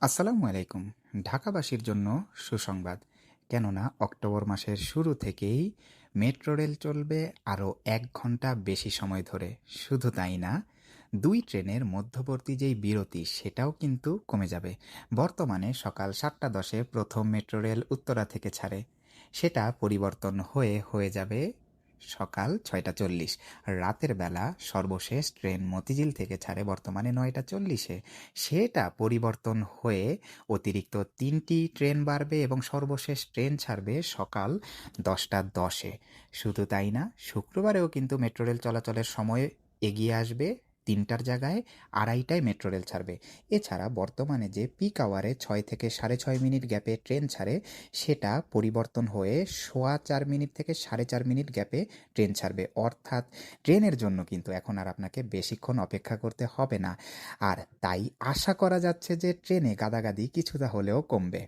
আসসালামু আলাইকুম। ঢাকাবাসীর জন্য সুসংবাদ। কেননা অক্টোবর মাসের শুরু থেকেই মেট্রো রেল চলবে আরও এক ঘণ্টা বেশি সময় ধরে। শুধু তাই না, দুই ট্রেনের মধ্যবর্তী যেই বিরতি, সেটাও কিন্তু কমে যাবে। বর্তমানে সকাল সাতটা দশে প্রথম মেট্রো রেল উত্তরা থেকে ছাড়ে। সেটা পরিবর্তন হয়ে হয়ে যাবে সকাল ছয়টা চল্লিশ। রাতের বেলা সর্বশেষ ট্রেন মতিঝিল থেকে ছাড়ে বর্তমানে নয়টা চল্লিশে। সেটা পরিবর্তন হয়ে অতিরিক্ত তিনটি ট্রেন বাড়বে এবং সর্বশেষ ট্রেন ছাড়বে সকাল দশটা দশে। শুধু তাই না, শুক্রবারেও কিন্তু মেট্রো রেল চলাচলের সময় এগিয়ে আসবে। তিনটার জায়গায় আড়াইটায় মেট্রো রেল ছাড়বে। এছাড়া বর্তমানে যে পিক আওয়ারে ছয় থেকে সাড়ে ছয় মিনিট গ্যাপে ট্রেন ছাড়ে, সেটা পরিবর্তন হয়ে সোয়া চার মিনিট থেকে সাড়ে চার মিনিট গ্যাপে ট্রেন ছাড়বে। অর্থাৎ ট্রেনের জন্য কিন্তু এখন আর আপনাকে বেশিক্ষণ অপেক্ষা করতে হবে না। আর তাই আশা করা যাচ্ছে যে ট্রেনে গাদাগাদি কিছুটা হলেও কমবে।